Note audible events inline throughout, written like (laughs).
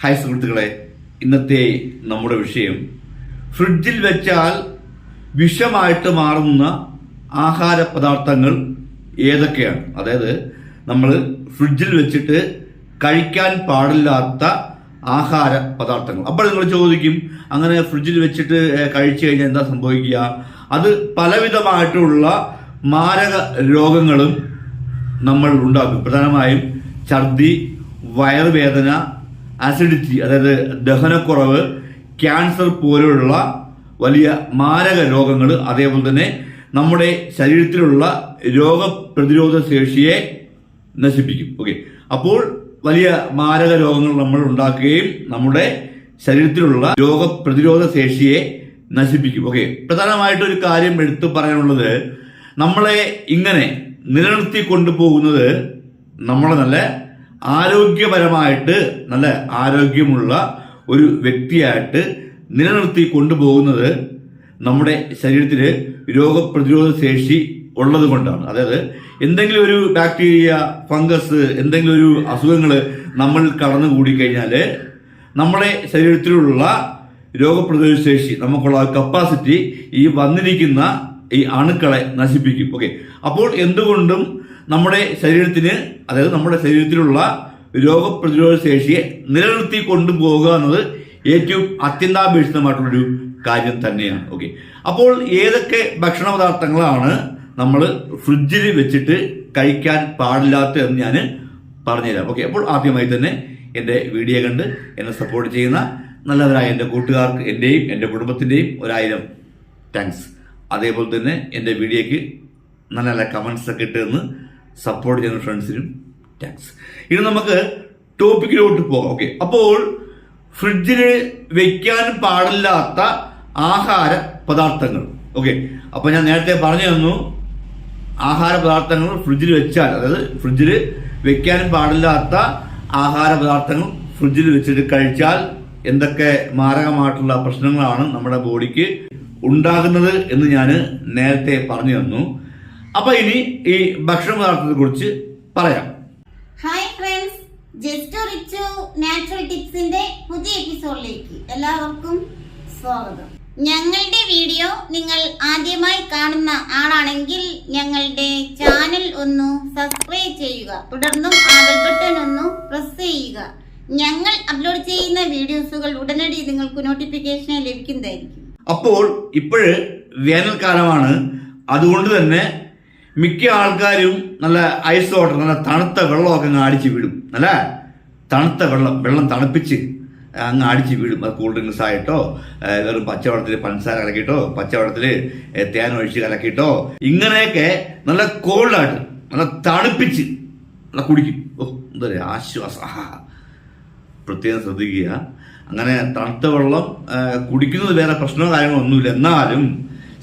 Hi സുഹൃത്തുക്കളെ ഇന്നത്തെ നമ്മുടെ വിഷയം ഫ്രിഡ്ജിൽ വെച്ചാൽ വിഷമായിട്ട് മാറുന്ന ആഹാര പദാർത്ഥങ്ങൾ ഏതൊക്കെയാണ്? അതായത് നമ്മൾ ഫ്രിഡ്ജിൽ വെച്ചിട്ട് കഴിക്കാൻ പാടില്ലാത്ത ആഹാര പദാർത്ഥങ്ങൾ. അപ്പോൾ നിങ്ങൾ ചോദിക്കും അങ്ങനെ ഫ്രിഡ്ജിൽ വെച്ചിട്ട് കഴിച്ചു കഴിഞ്ഞാൽ എന്താ സംഭവിക്കുക? അത് പലവിധമായിട്ടുള്ള മാരക രോഗങ്ങളും നമ്മൾ ഉണ്ടാക്കും. പ്രധാനമായും ഛർദി വയറുവേദന അസിഡിറ്റി അതായത് ദഹനക്കുറവ് ക്യാൻസർ പോലെയുള്ള വലിയ മാരക രോഗങ്ങൾ അതേപോലെ തന്നെ നമ്മുടെ ശരീരത്തിലുള്ള രോഗപ്രതിരോധ ശേഷിയെ നശിപ്പിക്കും. ഓക്കെ അപ്പോൾ വലിയ മാരക രോഗങ്ങൾ നമ്മൾ ഉണ്ടാക്കുകയും നമ്മുടെ ശരീരത്തിലുള്ള രോഗപ്രതിരോധ ശേഷിയെ നശിപ്പിക്കും. ഓക്കെ പ്രധാനമായിട്ട് ഒരു കാര്യം എടുത്തു പറയാനുള്ളത് നമ്മളെ ഇങ്ങനെ നിലനിർത്തി കൊണ്ടുപോകുന്നത് നമ്മളെ നല്ല ആരോഗ്യപരമായിട്ട് നല്ല ആരോഗ്യമുള്ള ഒരു വ്യക്തിയായിട്ട് നിലനിർത്തി കൊണ്ടുപോകുന്നത് നമ്മുടെ ശരീരത്തിൽ രോഗപ്രതിരോധ ശേഷി ഉള്ളത് കൊണ്ടാണ്. അതായത് എന്തെങ്കിലും ഒരു ബാക്ടീരിയ ഫംഗസ് എന്തെങ്കിലും ഒരു അസുഖങ്ങൾ നമ്മൾ കടന്നു കൂടിക്കഴിഞ്ഞാൽ നമ്മുടെ ശരീരത്തിലുള്ള രോഗപ്രതിരോധ ശേഷി നമുക്കുള്ള കപ്പാസിറ്റി ഈ വന്നിരിക്കുന്ന ഈ അണുക്കളെ നശിപ്പിക്കും. ഓക്കെ അപ്പോൾ എന്തുകൊണ്ടും നമ്മുടെ ശരീരത്തിന് അതായത് നമ്മുടെ ശരീരത്തിലുള്ള രോഗപ്രതിരോധ ശേഷിയെ നിലനിർത്തി കൊണ്ടുപോകുക എന്നത് ഏറ്റവും അത്യന്താപേക്ഷിതമായിട്ടുള്ളൊരു കാര്യം തന്നെയാണ്. ഓക്കെ അപ്പോൾ ഏതൊക്കെ ഭക്ഷണ പദാർത്ഥങ്ങളാണ് നമ്മൾ ഫ്രിഡ്ജിൽ വെച്ചിട്ട് കഴിക്കാൻ പാടില്ലാത്ത എന്ന് ഞാൻ പറഞ്ഞുതരാം. ഓക്കെ അപ്പോൾ ആദ്യമായി തന്നെ എന്റെ വീഡിയോ കണ്ട് എന്നെ സപ്പോർട്ട് ചെയ്യുന്ന നല്ലവരായ എന്റെ കൂട്ടുകാർക്ക് എന്റെയും എന്റെ കുടുംബത്തിന്റെയും ഒരായിരം താങ്ക്സ് അതേപോലെ തന്നെ എന്റെ വീഡിയോയ്ക്ക് നല്ല നല്ല കമൻസ് ഒക്കെ ഇട്ടെന്ന് സപ്പോർട്ട് ചെയ്യുന്ന ഫ്രണ്ട്സിനും താങ്ക്സ് ഇനി നമുക്ക് ടോപ്പിക്കിലോട്ട് പോകാം. ഓക്കെ അപ്പോൾ ഫ്രിഡ്ജിൽ വെക്കാൻ പാടില്ലാത്ത ആഹാര പദാർത്ഥങ്ങൾ. ഓക്കെ അപ്പോൾ ഞാൻ നേരത്തെ പറഞ്ഞു തന്നു ആഹാര പദാർത്ഥങ്ങൾ ഫ്രിഡ്ജിൽ വെച്ചാൽ അതായത് ഫ്രിഡ്ജിൽ വെക്കാൻ പാടില്ലാത്ത ആഹാര പദാർത്ഥങ്ങൾ ഫ്രിഡ്ജിൽ വെച്ചിട്ട് കഴിച്ചാൽ എന്തൊക്കെ മാരകമായിട്ടുള്ള പ്രശ്നങ്ങളാണ് നമ്മുടെ ബോഡിക്ക് ഉണ്ടാകുന്നത് എന്ന് ഞാൻ നേരത്തെ പറഞ്ഞു തന്നു. അപ്പൊ ഇനി ഈ ഭക്ഷണ പദാർത്ഥത്തെ കുറിച്ച് പറയാം. Hi friends just Richu natural ടിപ്സിന്റെ പുതിയ എപ്പിസോഡിലേക്ക് എല്ലാവർക്കും സ്വാഗതം. ഞങ്ങളുടെ വീഡിയോ നിങ്ങൾ ആദ്യമായി കാണുന്ന ആളാണെങ്കിൽ ഞങ്ങളുടെ ചാനൽ ഒന്ന് സബ്സ്ക്രൈബ് ചെയ്യുക. തുടർന്നും ആ ബെൽ ബട്ടൺ ഒന്ന് പ്രസ് ചെയ്യുക. ഞങ്ങൾ അപ്ലോഡ് ചെയ്യുന്ന വീഡിയോസുകൾ ഉടനടി നിങ്ങൾക്ക് നോട്ടിഫിക്കേഷൻ ലഭിക്കുന്നതായിരിക്കും. അപ്പോൾ ഇപ്പോഴ് വേനൽക്കാലമാണ്. അതുകൊണ്ട് തന്നെ മിക്ക ആൾക്കാരും നല്ല ഐസ് വാട്ടർ നല്ല തണുത്ത വെള്ളമൊക്കെ അങ്ങ് അടിച്ച് വിടും അല്ല? തണുത്ത വെള്ളം വെള്ളം തണുപ്പിച്ച് അങ്ങ് അടിച്ച് വീടും. അത് കൂൾ ഡ്രിങ്ക്സ് ആയിട്ടോ വെറും പച്ചവെള്ളത്തിൽ പഞ്ചസാര കലക്കിയിട്ടോ പച്ചവെള്ളത്തിൽ തേൻ ഒഴിച്ച് കലക്കിയിട്ടോ ഇങ്ങനെയൊക്കെ നല്ല കോൾഡായിട്ട് നല്ല തണുപ്പിച്ച് നല്ല കുടിക്കും. ഓ എന്താ പറയുക ആശ്വാസം. പ്രത്യേകം ശ്രദ്ധിക്കുക. അങ്ങനെ തണുത്ത വെള്ളം കുടിക്കുന്നത് വേറെ പ്രശ്നമോ കാര്യങ്ങളോ ഒന്നുമില്ല. എന്നാലും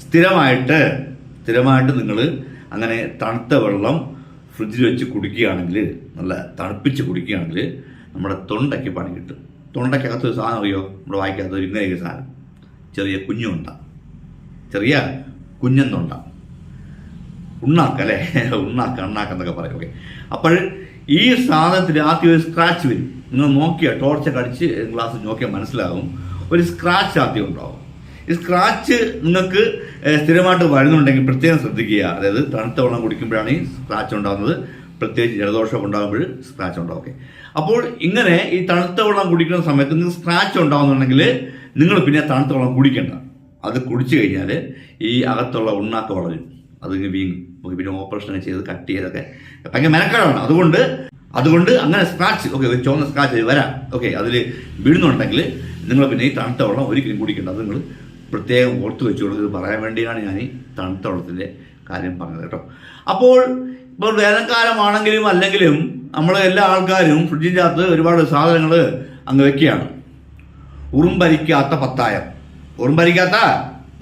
സ്ഥിരമായിട്ട് സ്ഥിരമായിട്ട് നിങ്ങൾ അങ്ങനെ തണുത്ത വെള്ളം ഫ്രിഡ്ജിൽ വെച്ച് കുടിക്കുകയാണെങ്കിൽ നല്ല തണുപ്പിച്ച് കുടിക്കുകയാണെങ്കിൽ നമ്മുടെ തൊണ്ടയ്ക്ക് പണി കിട്ടും. തൊണ്ടയ്ക്കകത്ത് ഒരു സാധനം അറിയോ? നമ്മുടെ വായിക്കകത്ത് ഒരു ഇങ്ങനെ സാധനം. ചെറിയ കുഞ്ഞുണ്ട ചെറിയ കുഞ്ഞൻ തൊണ്ട ഉണ്ണാക്ക അല്ലേ ഉണ്ണാക്ക അണ്ണാക്ക എന്നൊക്കെ പറയും. ഓക്കെ അപ്പോൾ ഈ സാധനത്തിൽ ആദ്യം ഒരു സ്ക്രാച്ച് വരും. നിങ്ങൾ നോക്കിയാൽ ടോർച്ച് കടിച്ച് ഗ്ലാസ് നോക്കിയാൽ മനസ്സിലാകും. ഒരു സ്ക്രാച്ച് ആദ്യം ഉണ്ടാവും. ഈ സ്ക്രാച്ച് നിങ്ങൾക്ക് സ്ഥിരമായിട്ട് വരുന്നുണ്ടെങ്കിൽ പ്രത്യേകം ശ്രദ്ധിക്കുക. അതായത് തണുത്ത വെള്ളം കുടിക്കുമ്പോഴാണ് ഈ സ്ക്രാച്ച് ഉണ്ടാകുന്നത്. പ്രത്യേകിച്ച് ജലദോഷം ഉണ്ടാകുമ്പോൾ സ്ക്രാച്ച് ഉണ്ടാവും. ഓക്കെ. അപ്പോൾ ഇങ്ങനെ ഈ തണുത്ത വെള്ളം കുടിക്കുന്ന സമയത്ത് നിങ്ങൾക്ക് സ്ക്രാച്ച് ഉണ്ടാകുന്നുണ്ടെങ്കിൽ നിങ്ങൾ പിന്നെ തണുത്ത വെള്ളം കുടിക്കേണ്ട. അത് കുടിച്ചു കഴിഞ്ഞാൽ ഈ അകത്തുള്ള ഉണ്ണാക്ക വളരും അത് വീങ്ങും പിന്നെ ഓപ്പറേഷൻ ചെയ്ത് കട്ട് ചെയ്തൊക്കെ ഭയങ്കര മെനക്കേടാണ്. അതുകൊണ്ട് അതുകൊണ്ട് അങ്ങനെ സ്ക്രാച്ച് ഓക്കെ ഒരു ചുവന്ന സ്ക്രാച്ച് വരാം. ഓക്കെ അതിൽ വീഴുന്നുണ്ടെങ്കിൽ നിങ്ങൾ പിന്നെ ഈ തണുത്ത വെള്ളം ഒരിക്കലും കുടിക്കേണ്ട. അത് നിങ്ങൾ പ്രത്യേകം ഓർത്ത് വെച്ചു ഇത് പറയാൻ വേണ്ടിയാണ് ഞാൻ ഈ തണുത്ത വെള്ളത്തിന്റെ കാര്യം പറഞ്ഞത് കേട്ടോ. അപ്പോൾ ഇപ്പോൾ വേനൽക്കാലമാണെങ്കിലും അല്ലെങ്കിലും നമ്മൾ എല്ലാ ആൾക്കാരും ഫ്രിഡ്ജിന്റെ അകത്ത് ഒരുപാട് സാധനങ്ങൾ അങ്ങ് വെക്കുകയാണ്. ഉറുമ്പരിക്കാത്ത പത്തായം. ഉറുമ്പരിക്കാത്ത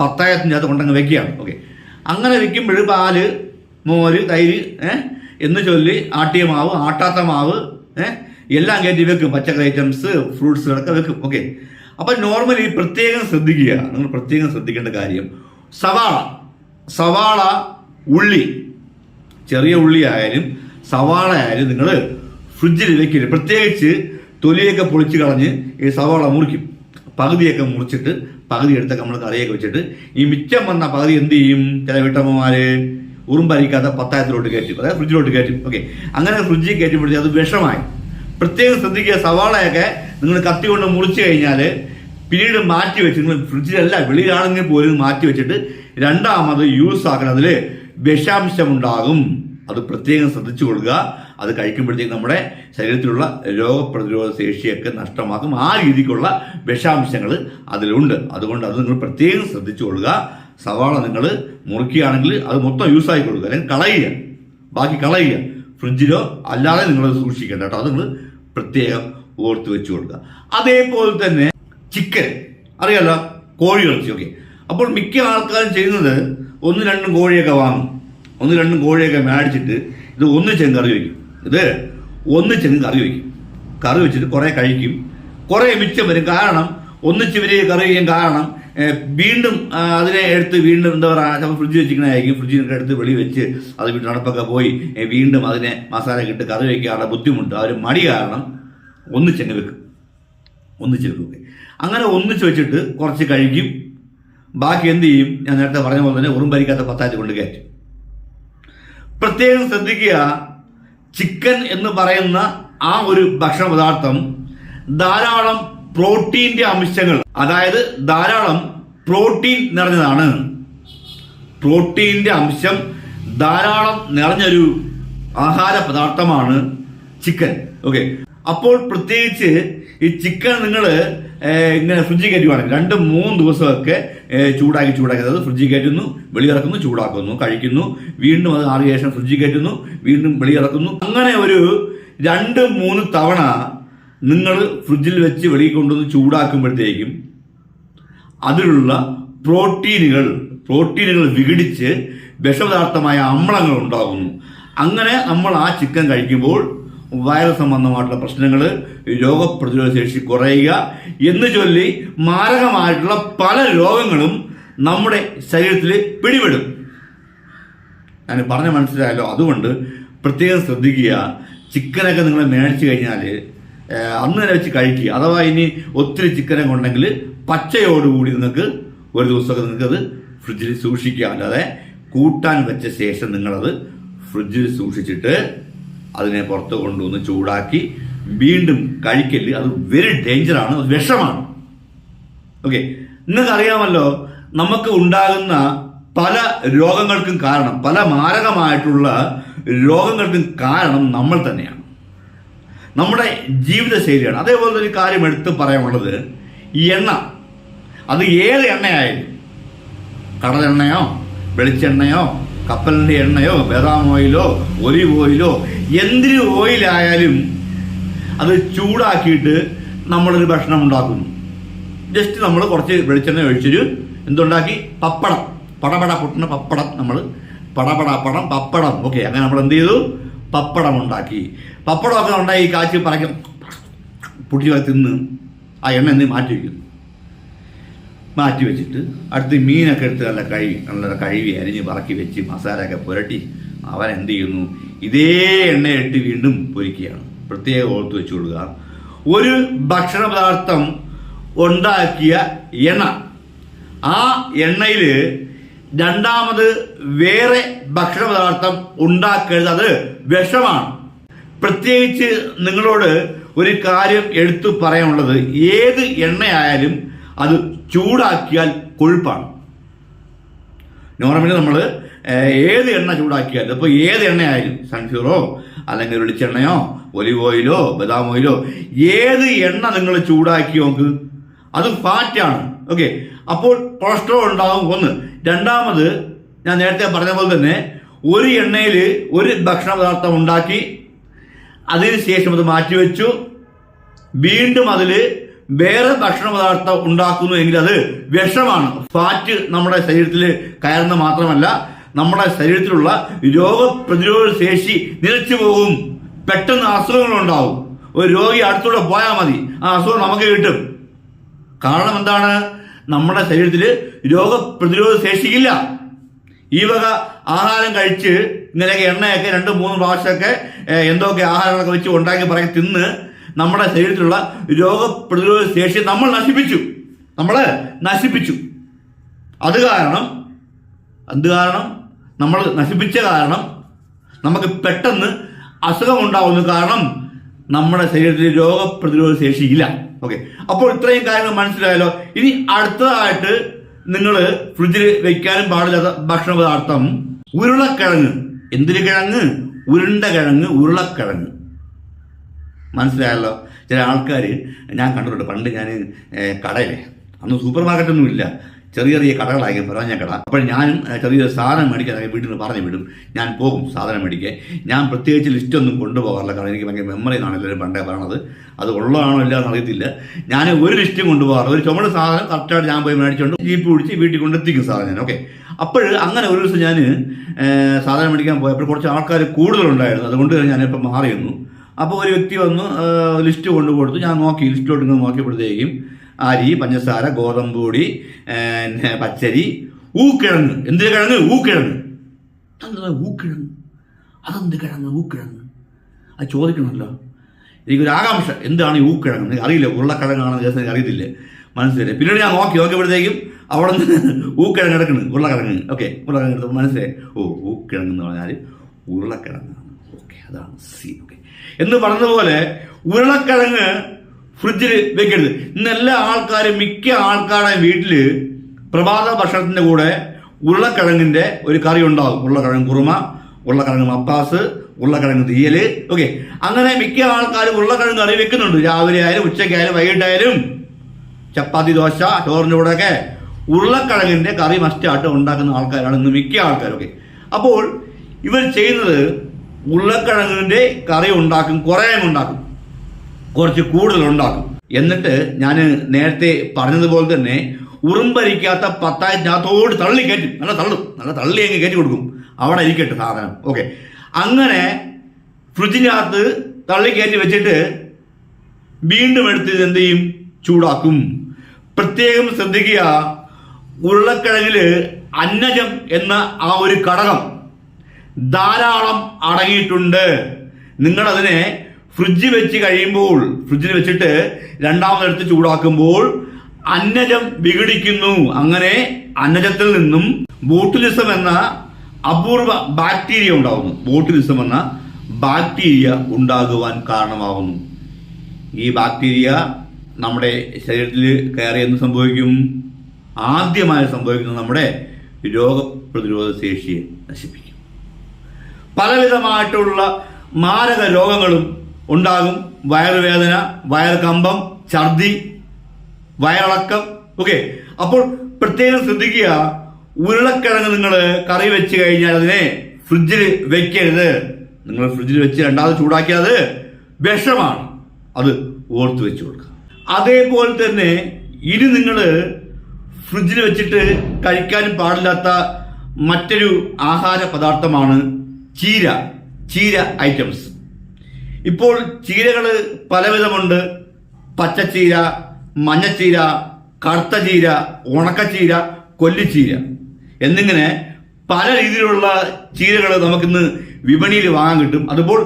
പത്തായത്തിന്റെ അകത്ത് കൊണ്ടങ്ങ് വെക്കുകയാണ്. ഓക്കെ. അങ്ങനെ വെക്കുമ്പോൾ പാൽ മോര് തൈര് എന്ന് ചൊല്ലി ആട്ടിയ മാവ് ആട്ടാത്ത മാവ് എല്ലാം കയറ്റി വെക്കും. പച്ചക്കറി ഐറ്റംസ് ഫ്രൂട്ട്സുകളൊക്കെ വെക്കും. ഓക്കെ. അപ്പം നോർമലി പ്രത്യേകം ശ്രദ്ധിക്കുക. നിങ്ങൾ പ്രത്യേകം ശ്രദ്ധിക്കേണ്ട കാര്യം സവാള സവാള ഉള്ളി ചെറിയ ഉള്ളി ആയാലും സവാള ആയാലും നിങ്ങൾ ഫ്രിഡ്ജിൽ വെക്കരുത് പ്രത്യേകിച്ച് തൊലിയൊക്കെ പൊളിച്ച് കളഞ്ഞ് ഈ സവാള മുറിക്കും. പകുതിയൊക്കെ മുറിച്ചിട്ട് പകുതി എടുത്തൊക്കെ നമ്മൾ കറിയൊക്കെ വെച്ചിട്ട് ഈ മിച്ചം വന്ന പകുതി എന്ത് ചെയ്യും? ചില വീട്ടമ്മമാർ ഉറുമ്പരിക്കാത്ത പത്തായത്തിലോട്ട് കയറ്റും. അതായത് ഫ്രിഡ്ജിലോട്ട് കയറ്റും. ഓക്കെ അങ്ങനെ ഫ്രിഡ്ജിൽ കയറ്റുമ്പോഴത്തേക്ക് അത് വിഷമായി. പ്രത്യേകം ശ്രദ്ധിക്കുക സവാളയൊക്കെ നിങ്ങൾ കത്തി കൊണ്ട് മുറിച്ച് കഴിഞ്ഞാൽ പിന്നീട് മാറ്റി വെച്ച് നിങ്ങൾ ഫ്രിഡ്ജിലല്ല വെളിയിലാണെങ്കിൽ പോലും മാറ്റി വെച്ചിട്ട് രണ്ടാമത് യൂസ് ആക്കുന്നതിൽ ഉണ്ടാകും അത് പ്രത്യേകം ശ്രദ്ധിച്ചു കൊടുക്കുക. അത് കഴിക്കുമ്പോഴത്തേക്ക് നമ്മുടെ ശരീരത്തിലുള്ള രോഗപ്രതിരോധ ശേഷിയൊക്കെ നഷ്ടമാക്കും. ആ രീതിക്കുള്ള വിഷാംശങ്ങൾ അതിലുണ്ട്. അതുകൊണ്ട് അത് നിങ്ങൾ പ്രത്യേകം ശ്രദ്ധിച്ചു കൊടുക്കുക. സവാള നിങ്ങൾ മുറിക്കുകയാണെങ്കിൽ അത് മൊത്തം യൂസ് ആയി കൊടുക്കുക. അല്ലെങ്കിൽ കളയുക. ബാക്കി കളയുക. ഫ്രിഡ്ജിലോ അല്ലാതെ നിങ്ങൾ സൂക്ഷിക്കേണ്ട കേട്ടോ. അത് നിങ്ങൾ പ്രത്യേകം ഓർത്ത് വെച്ചു കൊടുക്കുക. അതേപോലെ തന്നെ ചിക്കൻ. അറിയാലോ? കോഴി ഇറച്ചി. ഓക്കെ. അപ്പോൾ മിക്ക ആൾക്കാരും ചെയ്യുന്നത് ഒന്ന് രണ്ടും കോഴിയൊക്കെ വാങ്ങും. ഒന്ന് രണ്ടും കോഴിയൊക്കെ മേടിച്ചിട്ട് ഇത് ഒന്നിച്ചെങ്ങ് കറി വയ്ക്കും ഇത് ഒന്ന് ഒന്നിച്ചെങ്ങ് കറി വയ്ക്കും കറി വെച്ചിട്ട് കുറേ കഴിക്കും. കുറേ മിച്ചം വരും. കാരണം ഒന്നിച്ച് ഇവർ കറി ചെയ്യാൻ കാരണം വീണ്ടും അതിനെ എടുത്ത് വീണ്ടും എന്താ പറയുക ചിലപ്പോൾ ഫ്രിഡ്ജ് വെച്ചിരിക്കണമായിരിക്കും ഫ്രിഡ്ജിനൊക്കെ എടുത്ത് വെളി വെച്ച് അത് വീട്ടിനടപ്പൊക്കെ പോയി വീണ്ടും അതിനെ മസാല ഇട്ട് കറി വയ്ക്കാനുള്ള ബുദ്ധിമുട്ട്. ആ ഒരു മടി കാരണം ഒന്നിച്ചെങ്ങ് വെക്കും. ഒന്നിച്ച് വെക്കും അങ്ങനെ ഒന്നിച്ച് വെച്ചിട്ട് കുറച്ച് കഴിക്കും ബാക്കി എന്ത് ചെയ്യും? ഞാൻ നേരത്തെ പറഞ്ഞ പോലെ തന്നെ ഉറുമ്പരിക്കാത്ത പത്താറ്റ് കൊണ്ട് കയറ്റും. പ്രത്യേകം ശ്രദ്ധിക്കുക ചിക്കൻ എന്ന് പറയുന്ന ആ ഒരു ഭക്ഷണ പദാർത്ഥം ധാരാളം പ്രോട്ടീന്റെ അംശങ്ങൾ അതായത് ധാരാളം പ്രോട്ടീൻ നിറഞ്ഞതാണ്. പ്രോട്ടീന്റെ അംശം ധാരാളം നിറഞ്ഞൊരു ആഹാര പദാർത്ഥമാണ് ചിക്കൻ ഓക്കെ. അപ്പോൾ പ്രത്യേകിച്ച് ഈ ചിക്കൻ നിങ്ങൾ ഇങ്ങനെ ഫ്രിഡ്ജിൽ കയറ്റുവാണെങ്കിൽ രണ്ട് മൂന്ന് ദിവസമൊക്കെ ചൂടാക്കി ചൂടാക്കി അതായത് ഫ്രിഡ്ജിൽ കയറ്റുന്നു വെളിയിറക്കുന്നു ചൂടാക്കുന്നു കഴിക്കുന്നു വീണ്ടും അത് ആറിയ ശേഷം ഫ്രിഡ്ജിൽ കയറ്റുന്നു വീണ്ടും വെളിയിറക്കുന്നു അങ്ങനെ ഒരു രണ്ട് മൂന്ന് തവണ നിങ്ങൾ ഫ്രിഡ്ജിൽ വെച്ച് വെളിയിൽ കൊണ്ടുവന്ന് ചൂടാക്കുമ്പോഴത്തേക്കും അതിലുള്ള പ്രോട്ടീനുകൾ പ്രോട്ടീനുകൾ വിഘടിച്ച് വിഷപദാർത്ഥമായ അമ്ലങ്ങൾ ഉണ്ടാകുന്നു. അങ്ങനെ നമ്മൾ ആ ചിക്കൻ കഴിക്കുമ്പോൾ വൈറസ് സംബന്ധമായിട്ടുള്ള പ്രശ്നങ്ങൾ രോഗപ്രതിരോധ ശേഷി കുറയുക എന്ന് ചൊല്ലി മാരകമായിട്ടുള്ള പല രോഗങ്ങളും നമ്മുടെ ശരീരത്തിൽ പിടിപെടും. ഞാൻ പറഞ്ഞ മനസ്സിലായല്ലോ. അതുകൊണ്ട് പ്രത്യേകം ശ്രദ്ധിക്കുക. ചിക്കനൊക്കെ നിങ്ങൾ മേടിച്ചു കഴിഞ്ഞാൽ അന്ന് തന്നെ വെച്ച് കഴിക്കുക. അഥവാ ഇനി ഒത്തിരി ചിക്കനൊക്കെ ഉണ്ടെങ്കിൽ പച്ചയോടുകൂടി നിങ്ങൾക്ക് ഒരു ദിവസമൊക്കെ നിങ്ങൾക്കത് ഫ്രിഡ്ജിൽ സൂക്ഷിക്കുക. അല്ലാതെ കൂട്ടാൻ വെച്ച ശേഷം നിങ്ങളത് ഫ്രിഡ്ജിൽ സൂക്ഷിച്ചിട്ട് അതിനെ പുറത്ത് കൊണ്ടുവന്ന് ചൂടാക്കി വീണ്ടും കഴിക്കൽ അത് വെരി ഡേഞ്ചറാണ് അത് വിഷമാണ്. ഓക്കെ നിങ്ങൾക്ക് അറിയാമല്ലോ നമുക്ക് ഉണ്ടാകുന്ന പല രോഗങ്ങൾക്കും കാരണം പല മാരകമായിട്ടുള്ള രോഗങ്ങൾക്കും കാരണം നമ്മൾ തന്നെയാണ്. നമ്മുടെ ജീവിതശൈലിയാണ്. അതേപോലെ ഒരു കാര്യം എടുത്ത് പറയാനുള്ളത് ഈ എണ്ണ. അത് ഏത് എണ്ണയായാലും കടലെണ്ണയോ വെളിച്ചെണ്ണയോ കപ്പലിന്റെ എണ്ണയോ ബദാം ഓയിലോ ഒലിവ് ഓയിലോ എന്തിന് ഓയിലായാലും അത് ചൂടാക്കിയിട്ട് നമ്മളൊരു ഭക്ഷണം ഉണ്ടാക്കുന്നു. ജസ്റ്റ് നമ്മൾ കുറച്ച് വെളിച്ചെണ്ണ ഒഴിച്ചൊരു എന്തുണ്ടാക്കി? പപ്പടം. പടപട പൊട്ടുന്ന പപ്പടം നമ്മൾ പടപട പടം പപ്പടം. ഓക്കെ അങ്ങനെ നമ്മൾ എന്ത് ചെയ്തു? പപ്പടം ഉണ്ടാക്കി. പപ്പടമൊക്കെ ഉണ്ടായി കാച്ചി പറയ്ക്കും പൊടി തിന്ന് ആ എണ്ണ എന്ത് മാറ്റി വയ്ക്കുന്നു? മാറ്റി വെച്ചിട്ട് അടുത്ത് മീനൊക്കെ എടുത്ത് നല്ല കൈ നല്ല കഴുകി അരിഞ്ഞ് പറക്കി വെച്ച് മസാലയൊക്കെ പുരട്ടി അവൻ എന്ത് ചെയ്യുന്നു? ഇതേ എണ്ണയിട്ട് വീണ്ടും പൊരിക്കുകയാണ്. പ്രത്യേകം ഓർത്ത് വെച്ചു കൊടുക്കുക. ഒരു ഭക്ഷണ പദാർത്ഥം ഉണ്ടാക്കിയ എണ്ണ. ആ എണ്ണയിൽ രണ്ടാമത് വേറെ ഭക്ഷണ പദാർത്ഥം ഉണ്ടാക്കരുത്. അത് വിഷമാണ്. പ്രത്യേകിച്ച് നിങ്ങളോട് ഒരു കാര്യം എടുത്തു പറയാനുള്ളത്. ഏത് എണ്ണയായാലും അത് ചൂടാക്കിയാൽ കൊഴുപ്പാണ്. നോർമലി നമ്മൾ ഏത് എണ്ണ ചൂടാക്കിയാലും ഇപ്പോൾ ഏത് എണ്ണയായാലും സൺഫ്യൂറോ അല്ലെങ്കിൽ വെളിച്ചെണ്ണയോ ഒലിവ് ഓയിലോ ബദാം ഓയിലോ ഏത് എണ്ണ നിങ്ങൾ ചൂടാക്കി നോക്ക് അത് ഫാറ്റാണ്. ഓക്കെ? അപ്പോൾ കൊളസ്ട്രോൾ ഉണ്ടാകും ഒന്ന്. രണ്ടാമത് ഞാൻ നേരത്തെ പറഞ്ഞ പോലെ തന്നെ ഒരു എണ്ണയിൽ ഒരു ഭക്ഷണ പദാർത്ഥം ഉണ്ടാക്കി അതിനുശേഷം അത് മാറ്റിവെച്ചു വീണ്ടും അതിൽ വേറെ ഭക്ഷണ പദാർത്ഥം ഉണ്ടാക്കുന്നു എങ്കിൽ അത് വിഷമാണ്. ഫാറ്റ് നമ്മുടെ ശരീരത്തിൽ കയറുന്ന മാത്രമല്ല നമ്മുടെ ശരീരത്തിലുള്ള രോഗപ്രതിരോധ ശേഷി നിലച്ചു പോകും. പെട്ടെന്ന് അസുഖങ്ങൾ ഉണ്ടാവും. ഒരു രോഗി അടുത്തൂടെ പോയാൽ മതി. ആ അസുഖം നമുക്ക് കിട്ടും. കാരണം എന്താണ്? നമ്മുടെ ശരീരത്തിൽ രോഗപ്രതിരോധ ശേഷിയില്ല. ഈ വക ആഹാരം കഴിച്ച് ഇങ്ങനെയൊക്കെ എണ്ണയൊക്കെ രണ്ട് മൂന്ന് പ്രാവശ്യമൊക്കെ എന്തൊക്കെ ആഹാരങ്ങളൊക്കെ വെച്ച് ഉണ്ടാക്കി പറയും തിന്ന് നമ്മുടെ ശരീരത്തിലുള്ള രോഗപ്രതിരോധ ശേഷി നമ്മൾ നശിപ്പിച്ചു. നമ്മൾ നശിപ്പിച്ചു. അത് കാരണം എന്ത് കാരണം? നമ്മൾ നശിപ്പിച്ച കാരണം നമുക്ക് പെട്ടെന്ന് അസുഖം ഉണ്ടാവുന്ന കാരണം നമ്മുടെ ശരീരത്തിൽ രോഗപ്രതിരോധ ശേഷി ഇല്ല. ഓക്കെ അപ്പോൾ ഇത്രയും കാര്യങ്ങൾ മനസ്സിലായല്ലോ. ഇനി അടുത്തതായിട്ട് നിങ്ങൾ ഫ്രിഡ്ജിൽ വെക്കാനും പാടില്ലാത്ത ഭക്ഷണ പദാർത്ഥം ഉരുളക്കിഴങ്ങ്. എന്തിന് കിഴങ്ങ്? ഉരുണ്ട കിഴങ്ങ് ഉരുളക്കിഴങ്ങ്. മനസ്സിലായല്ലോ? ചില ആൾക്കാർ ഞാൻ കണ്ടിട്ടുണ്ട് പണ്ട് ഞാൻ കടയിലെ അന്ന് സൂപ്പർ മാർക്കറ്റൊന്നും ഇല്ല ചെറിയ ചെറിയ കടകളായിരിക്കും പറഞ്ഞ കട. അപ്പോൾ ഞാനും ചെറിയൊരു സാധനം മേടിക്കാൻ വീട്ടിൽ നിന്ന് പറഞ്ഞു വിടും. ഞാൻ പോകും സാധനം മേടിക്കാൻ. ഞാൻ പ്രത്യേകിച്ച് ലിസ്റ്റൊന്നും കൊണ്ടുപോകാറില്ല. കാരണം എനിക്ക് ഭയങ്കര മെമ്മറി എന്നാണ് എല്ലാവരും പണ്ടേ പറയണത്. അത് ഉള്ളതാണോ ഇല്ലാന്ന് അറിയത്തില്ല. ഞാൻ ഒരു ലിസ്റ്റും കൊണ്ടുപോകാറ് ഒരു ചുമട് സാധനം കറക്റ്റായിട്ട് ഞാൻ പോയി മേടിച്ചുകൊണ്ട് ജീപ്പ് പിടിച്ച് വീട്ടിൽ കൊണ്ടെത്തിക്കും സാധനം ഞാൻ. ഓക്കെ അപ്പോൾ അങ്ങനെ ഒരു ദിവസം ഞാൻ സാധനം മേടിക്കാൻ പോയപ്പോൾ കുറച്ച് ആൾക്കാർ കൂടുതലുണ്ടായിരുന്നു. അതുകൊണ്ട് ഞാനിപ്പോൾ മാറിയിരുന്നു. അപ്പോൾ ഒരു വ്യക്തി വന്ന് ലിസ്റ്റ് കൊണ്ടു കൊടുത്തു ഞാൻ നോക്കി ലിസ്റ്റിലോട്ട് നോക്കിയപ്പോഴത്തേക്കും അരി പഞ്ചസാര ഗോതമ്പ് പൊടി പച്ചരി ഊക്കിഴങ്ങ്. എന്തിന് കിഴങ്ങ്? ഊക്കിഴങ്ങ്. എന്താ ഊക്കിഴങ്ങ്. അതെന്ത് കിഴങ്ങ്? ഊക്കിഴങ്ങ്. അത് ചോദിക്കണമല്ലോ. എനിക്കൊരു ആകാംക്ഷ. എന്താണ് ഈ ഊക്കിഴങ്ങ്? എനിക്ക് അറിയില്ല. ഉരുളക്കിഴങ്ങാണെന്ന് വിചാരിച്ചാൽ എനിക്ക് അറിയത്തില്ല. മനസ്സിലായി പിന്നീട് ഞാൻ നോക്കി നോക്കിയപ്പോഴത്തേക്കും അവിടെ നിന്ന് (laughs) ഊക്കിഴങ്ങ് കിടക്കുന്നു. ഉരുളക്കിഴങ്ങ്. ഓക്കെ ഉരുളക്കിഴങ്ങ് എടുത്തപ്പോൾ മനസ്സിലായി. ഓ ഊക്കിഴങ്ങ് എന്ന് പറഞ്ഞാൽ ഉരുളക്കിഴങ്ങാണ്. ഓക്കെ അതാണ് സി ഓക്കെ. എന്ന് പറഞ്ഞതുപോലെ ഉരുളക്കിഴങ്ങ് ഫ്രിഡ്ജിൽ വെക്കരുത്. ഇന്ന് എല്ലാ ആൾക്കാരും മിക്ക ആൾക്കാരുടെ വീട്ടിൽ പ്രഭാത ഭക്ഷണത്തിന്റെ കൂടെ ഉരുളക്കിഴങ്ങിന്റെ ഒരു കറി ഉണ്ടാകും ഉരുളക്കിഴങ്ങ് കുറുമ ഉരുളക്കിഴങ്ങ് മപ്പാസ് ഉരുളക്കിഴങ്ങ് തീയൽ ഓക്കെ. അങ്ങനെ മിക്ക ആൾക്കാരും ഉരുളക്കിഴങ്ങ് കറി വെക്കുന്നുണ്ട്. രാവിലെ ആയാലും ഉച്ചയ്ക്കായാലും വൈകിട്ടായാലും ചപ്പാത്തി ദോശ ചോറിന്റെ കൂടെയൊക്കെ ഉരുളക്കിഴങ്ങിന്റെ കറി മസ്റ്റായിട്ട് ഉണ്ടാക്കുന്ന ആൾക്കാരാണ് ഇന്ന് മിക്ക ആൾക്കാരൊക്കെ അപ്പോൾ ഇവർ ചെയ്യുന്നത് ഉരുളക്കിഴങ്ങിന്റെ കറി ഉണ്ടാക്കും കുറേ ഉണ്ടാക്കും. കുറച്ച് കൂടുതൽ ഉണ്ടാക്കും. എന്നിട്ട് ഞാൻ നേരത്തെ പറഞ്ഞതുപോലെ തന്നെ ഉറുമ്പരിക്കാത്ത പത്തായത്തിനകത്തോട് തള്ളി കയറ്റും. നല്ല തള്ളും. നല്ല തള്ളി അങ്ങ് കയറ്റി കൊടുക്കും. അവിടെ ഇരിക്കട്ടെ സാധനം. ഓക്കെ. അങ്ങനെ ഫ്രിഡ്ജിനകത്ത് തള്ളി കയറ്റി വെച്ചിട്ട് വീണ്ടും എടുത്ത് എന്ത് ചെയ്യും? ചൂടാക്കും. പ്രത്യേകം ശ്രദ്ധിക്കുക ഉരുളക്കിഴങ്ങിൽ അന്നജം എന്ന ആ ഒരു ഘടകം ധാരാളം അടങ്ങിയിട്ടുണ്ട്. നിങ്ങളതിനെ ഫ്രിഡ്ജ് വെച്ച് കഴിയുമ്പോൾ ഫ്രിഡ്ജിൽ വെച്ചിട്ട് രണ്ടാമതെടുത്ത് ചൂടാക്കുമ്പോൾ അന്നജം വിഘടിക്കുന്നു. അങ്ങനെ അന്നജത്തിൽ നിന്നും ബോട്ടുലിസം എന്ന അപൂർവ ബാക്ടീരിയ ഉണ്ടാകുന്നു. ബോട്ടുലിസം എന്ന ബാക്ടീരിയ ഉണ്ടാകുവാൻ കാരണമാകുന്നു. ഈ ബാക്ടീരിയ നമ്മുടെ ശരീരത്തിൽ കയറി എന്ന് സംഭവിക്കും? ആദ്യമായി സംഭവിക്കുന്നത് നമ്മുടെ രോഗപ്രതിരോധ ശേഷിയെ നശിപ്പിക്കും. പലവിധമായിട്ടുള്ള മാരക രോഗങ്ങളും ഉണ്ടാകും. വയറുവേദന വയർകമ്പം ഛർദി വയറിളക്കം ഓക്കെ അപ്പോൾ പ്രത്യേകം ശ്രദ്ധിക്കുക ഉരുളക്കിഴങ്ങ് നിങ്ങൾ കറി വെച്ച് കഴിഞ്ഞാൽ അതിനെ ഫ്രിഡ്ജിൽ വെക്കരുത്. നിങ്ങൾ ഫ്രിഡ്ജിൽ വെച്ച് രണ്ടാമത് ചൂടാക്കിയത് വിഷമാണ്. അത് ഓർത്ത് വെച്ച് കൊടുക്കുക. അതേപോലെ തന്നെ ഇനി നിങ്ങൾ ഫ്രിഡ്ജിൽ വെച്ചിട്ട് കഴിക്കാനും പാടില്ലാത്ത മറ്റൊരു ആഹാര പദാർത്ഥമാണ് ചീര ചീര ഐറ്റംസ് ഇപ്പോൾ ചീരകൾ പലവിധമുണ്ട്. പച്ചച്ചീര മഞ്ഞച്ചീര കറുത്ത ചീര ഉണക്കച്ചീര കൊല്ലിച്ചീര. എന്നിങ്ങനെ പല രീതിയിലുള്ള ചീരകൾ നമുക്കിന്ന് വിപണിയിൽ വാങ്ങാൻ കിട്ടും. അതുപോലെ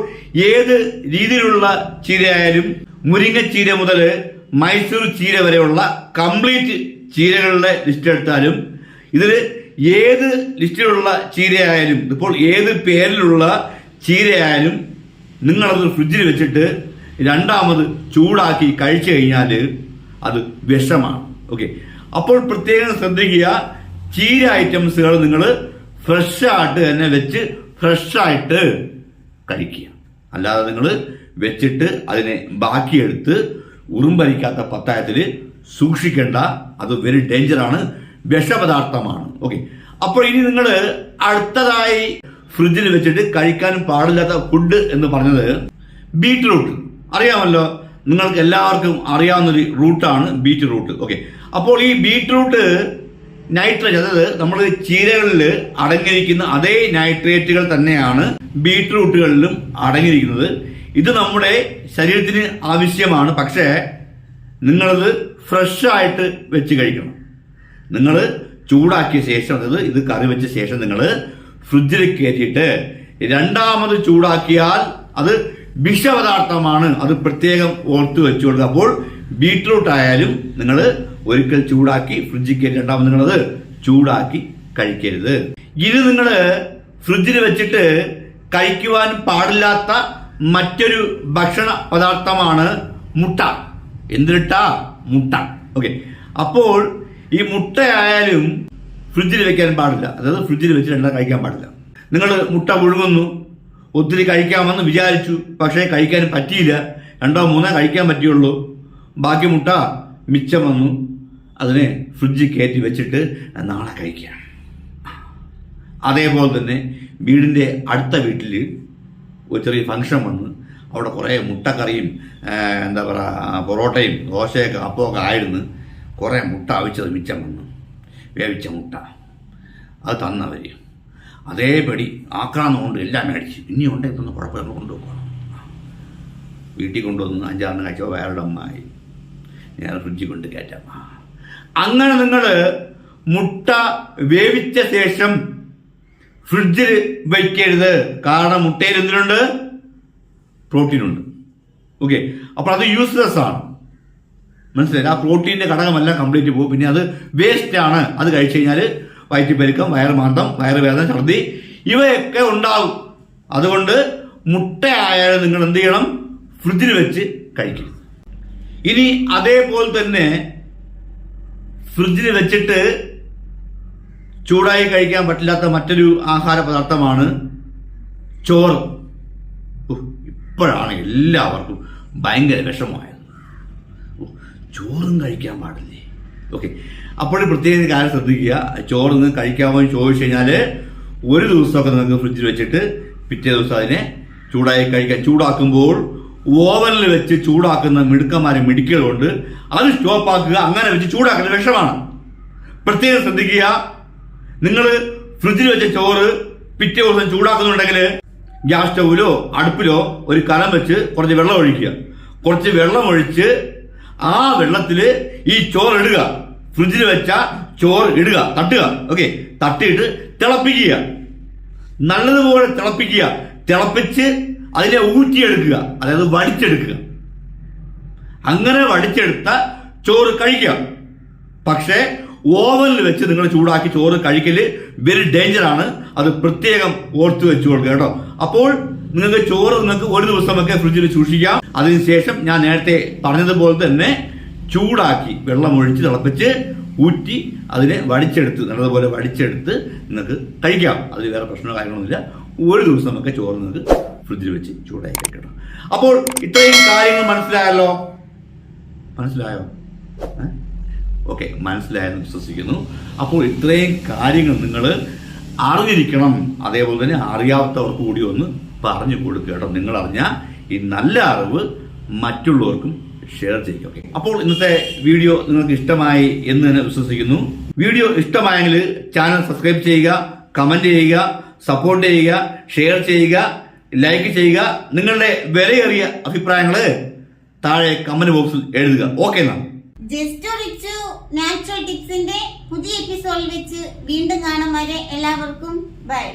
ഏത് രീതിയിലുള്ള ചീരയായാലും മുരിങ്ങച്ചീര മുതൽ മൈസൂർ ചീര വരെയുള്ള കംപ്ലീറ്റ് ചീരകളുടെ ലിസ്റ്റ് എടുത്താലും ഇതിൽ ഏത് ലിസ്റ്റിലുള്ള ചീരയായാലും ഇപ്പോൾ ഏത് പേരിലുള്ള ചീരയായാലും നിങ്ങളത് ഫ്രിഡ്ജിൽ വെച്ചിട്ട് രണ്ടാമത് ചൂടാക്കി കഴിച്ചു കഴിഞ്ഞാൽ അത് വിഷമാണ്. ഓക്കെ. അപ്പോൾ പ്രത്യേകം ശ്രദ്ധിക്കുക ചീര ഐറ്റംസുകൾ നിങ്ങൾ ഫ്രഷായിട്ട് തന്നെ വെച്ച് ഫ്രഷായിട്ട് കഴിക്കുക. അല്ലാതെ നിങ്ങൾ വെച്ചിട്ട് അതിനെ ബാക്കിയെടുത്ത് ഉറുമ്പരിക്കാത്ത പത്തായത്തിൽ സൂക്ഷിക്കേണ്ട അത് വെരി ഡേഞ്ചറാണ് വിഷപദാർത്ഥമാണ്. ഓക്കെ അപ്പോൾ ഇനി നിങ്ങൾ അടുത്തതായി ഫ്രിഡ്ജിൽ വെച്ചിട്ട് കഴിക്കാൻ പാടില്ലാത്ത ഫുഡ് എന്ന് പറഞ്ഞത് ബീറ്റ്റൂട്ട്. അറിയാമല്ലോ നിങ്ങൾക്ക് എല്ലാവർക്കും അറിയാവുന്നൊരു റൂട്ടാണ് ബീറ്റ്റൂട്ട്. ഓക്കെ അപ്പോൾ ഈ ബീറ്റ്റൂട്ട് നൈട്രേറ്റ് അതായത് നമ്മൾ ചീരകളിൽ അടങ്ങിയിരിക്കുന്ന അതേ നൈട്രേറ്റുകൾ തന്നെയാണ് ബീറ്റ്റൂട്ടുകളിലും അടങ്ങിയിരിക്കുന്നത്. ഇത് നമ്മുടെ ശരീരത്തിന് ആവശ്യമാണ്. പക്ഷേ നിങ്ങളത് ഫ്രഷ് ആയിട്ട് വെച്ച് കഴിക്കണം. നിങ്ങൾ ചൂടാക്കിയ ശേഷം അതായത് ഇത് കറി വെച്ച ശേഷം നിങ്ങൾ ഫ്രിഡ്ജിൽ കയറ്റിയിട്ട് രണ്ടാമത് ചൂടാക്കിയാൽ അത് വിഷപദാർത്ഥമാണ്. അത് പ്രത്യേകം ഓർത്ത് വെച്ചു കൊടുക്കുക അപ്പോൾ ബീട്രൂട്ട് ആയാലും നിങ്ങൾ ഒരിക്കൽ ചൂടാക്കി ഫ്രിഡ്ജിൽ കയറ്റി രണ്ടാമത് നിങ്ങളത് ചൂടാക്കി കഴിക്കരുത്. ഇനി നിങ്ങൾ ഫ്രിഡ്ജിൽ വെച്ചിട്ട് കഴിക്കുവാൻ പാടില്ലാത്ത മറ്റൊരു ഭക്ഷണ പദാർത്ഥമാണ് മുട്ട. എന്തിനിട്ട? മുട്ട. ഓക്കെ. അപ്പോൾ ഈ മുട്ട ആയാലും ഫ്രിഡ്ജിൽ വെക്കാൻ പാടില്ല. അതായത് ഫ്രിഡ്ജിൽ വെച്ച് രണ്ടാം കഴിക്കാൻ പാടില്ല. നിങ്ങൾ മുട്ട ഒഴുകുന്നു ഒത്തിരി കഴിക്കാമെന്ന് വിചാരിച്ചു പക്ഷേ കഴിക്കാൻ പറ്റിയില്ല. രണ്ടോ മൂന്നോ കഴിക്കാൻ പറ്റിയുള്ളൂ. ബാക്കി മുട്ട മിച്ചം വന്നു. അതിനെ ഫ്രിഡ്ജിൽ കയറ്റി വെച്ചിട്ട് നാളെ കഴിക്കാം. അതേപോലെ തന്നെ വീടിന്റെ അടുത്ത വീട്ടിൽ ഒരു ചെറിയ ഫംഗ്ഷൻ വന്ന് അവിടെ കുറേ മുട്ടക്കറിയും എന്താ പറയുക പൊറോട്ടയും ദോശയൊക്കെ അപ്പമൊക്കെ ആയിരുന്നു. കുറേ മുട്ട അവിച്ചത് മിച്ചം വന്നു. വേവിച്ച മുട്ട. അത് തന്നവർ അതേപടി ആക്രാന്തം എല്ലാം മേടിച്ച്. ഇനി ഉണ്ടെങ്കിൽ തന്നെ കുഴപ്പമില്ല കൊണ്ടുപോകണം. വീട്ടിൽ കൊണ്ടുവന്ന് അഞ്ചാറിന് കഴിച്ചോ വേറെ അമ്മായി ഞാൻ ഫ്രിഡ്ജിൽ കൊണ്ട് കയറ്റാം. അങ്ങനെ നിങ്ങൾ മുട്ട വേവിച്ച ശേഷം ഫ്രിഡ്ജിൽ വയ്ക്കരുത് കാരണം മുട്ടയിൽ എന്തിനുണ്ട്? പ്രോട്ടീനുണ്ട്. ഓക്കെ. അപ്പോൾ അത് യൂസ്ലെസ് ആണ്. മനസ്സിലായി? ആ പ്രോട്ടീന്റെ ഘടകമെല്ലാം കംപ്ലീറ്റ് പോകും. പിന്നെ അത് വേസ്റ്റ് ആണ് അത് കഴിച്ചു കഴിഞ്ഞാൽ വയറ്റിപ്പെരുക്കം വയറുമാന്തം വയറുവേദന ഛർദി ഇവയൊക്കെ ഉണ്ടാവും. അതുകൊണ്ട് മുട്ടയായാലും നിങ്ങൾ എന്ത് ചെയ്യണം? ഫ്രിഡ്ജിൽ വെച്ച് കഴിക്കും. ഇനി അതേപോലെ തന്നെ ഫ്രിഡ്ജിൽ വെച്ചിട്ട് ചൂടായി കഴിക്കാൻ പറ്റില്ലാത്ത മറ്റൊരു ആഹാര പദാർത്ഥമാണ് ചോറ് ഇപ്പോഴാണ് എല്ലാവർക്കും ഭയങ്കര വിഷമമായത് ഉഹ്, ചോറും കഴിക്കാൻ പാടില്ലേ? ഓക്കെ അപ്പോൾ പ്രത്യേക കാര്യം ശ്രദ്ധിക്കുക. ചോറ് നിങ്ങൾ കഴിക്കാമോ എന്ന് ചോദിച്ചു കഴിഞ്ഞാൽ ഒരു ദിവസമൊക്കെ നിങ്ങൾക്ക് ഫ്രിഡ്ജിൽ വെച്ചിട്ട് പിറ്റേ ദിവസം അതിനെ ചൂടായി കഴിക്കാൻ. ചൂടാക്കുമ്പോൾ ഓവനിൽ വെച്ച് ചൂടാക്കുന്ന മിടുക്കന്മാരെ മിടിക്കലുണ്ട് അത് സ്റ്റോപ്പാക്കുക അങ്ങനെ വെച്ച് ചൂടാക്കുന്ന വിഷമാണ്. പ്രത്യേകം ശ്രദ്ധിക്കുക. നിങ്ങൾ ഫ്രിഡ്ജിൽ വെച്ച ചോറ് പിറ്റേ ദിവസം ചൂടാക്കുന്നുണ്ടെങ്കിൽ ഗ്യാസ് സ്റ്റൗവിലോ അടുപ്പിലോ ഒരു കലം വെച്ച് കുറച്ച് വെള്ളം ഒഴിക്കുക. കുറച്ച് വെള്ളം ഒഴിച്ച് ആ വെള്ളത്തിൽ ഈ ചോറ് ഇടുക. ഫ്രിഡ്ജിൽ വെച്ച ചോറ് ഇടുക. തട്ടുക. ഓക്കെ. തട്ടിയിട്ട് തിളപ്പിക്കുക. നല്ലതുപോലെ തിളപ്പിക്കുക. തിളപ്പിച്ച് അതിനെ ഊറ്റിയെടുക്കുക. അതായത് വടിച്ചെടുക്കുക. അങ്ങനെ വടിച്ചെടുത്ത ചോറ് കഴിക്കുക. പക്ഷേ ഓവനിൽ വെച്ച് നിങ്ങൾ ചൂടാക്കി ചോറ് കഴിക്കൽ വെരി ഡേഞ്ചറാണ്. അത് പ്രത്യേകം ഓർത്ത് വെച്ചു കൊടുക്കുക കേട്ടോ. അപ്പോൾ നിങ്ങൾക്ക് ചോറ് നിങ്ങൾക്ക് ഒരു ദിവസമൊക്കെ ഫ്രിഡ്ജിൽ സൂക്ഷിക്കാം. അതിനുശേഷം ഞാൻ നേരത്തെ പറഞ്ഞതുപോലെ തന്നെ ചൂടാക്കി വെള്ളം ഒഴിച്ച് തിളപ്പിച്ച് ഊറ്റി അതിനെ വടിച്ചെടുത്ത് നല്ലതുപോലെ വടിച്ചെടുത്ത് നിങ്ങൾക്ക് കഴിക്കാം. അതിൽ വേറെ പ്രശ്നമോ കാര്യങ്ങളൊന്നുമില്ല ഒരു ദിവസമൊക്കെ ചോറ് നിങ്ങൾക്ക് ഫ്രിഡ്ജിൽ വെച്ച് ചൂടാക്കി കഴിക്കണം. അപ്പോൾ ഇത്രയും കാര്യങ്ങൾ മനസ്സിലായല്ലോ? മനസ്സിലായോ? ഓക്കെ മനസ്സിലായെന്ന് വിശ്വസിക്കുന്നു. അപ്പോൾ ഇത്രയും കാര്യങ്ങൾ നിങ്ങൾ അറിഞ്ഞിരിക്കണം. അതേപോലെ തന്നെ അറിയാത്തവർക്ക് കൂടി ഒന്ന് പറഞ്ഞു കൊടുക്കുക കേട്ടോ. നിങ്ങൾ അറിഞ്ഞ ഈ നല്ല അറിവ് മറ്റുള്ളവർക്കും ഷെയർ ചെയ്യുക ഓക്കെ അപ്പോൾ ഇന്നത്തെ വീഡിയോ നിങ്ങൾക്ക് ഇഷ്ടമായി എന്ന് തന്നെ വിശ്വസിക്കുന്നു. വീഡിയോ ഇഷ്ടമായെങ്കിൽ ചാനൽ സബ്സ്ക്രൈബ് ചെയ്യുക കമന്റ് ചെയ്യുക സപ്പോർട്ട് ചെയ്യുക ഷെയർ ചെയ്യുക ലൈക്ക് ചെയ്യുക. നിങ്ങളുടെ വിലയേറിയ അഭിപ്രായങ്ങൾ താഴെ കമന്റ് ബോക്സിൽ എഴുതുക. ഓക്കെ എന്നാ? ജസ്റ്റ് നാച്ചുറൽ ടിപ്സിന്റെ പുതിയ എപ്പിസോഡിൽ വെച്ച് വീണ്ടും കാണാൻ വരെ എല്ലാവർക്കും ബൈ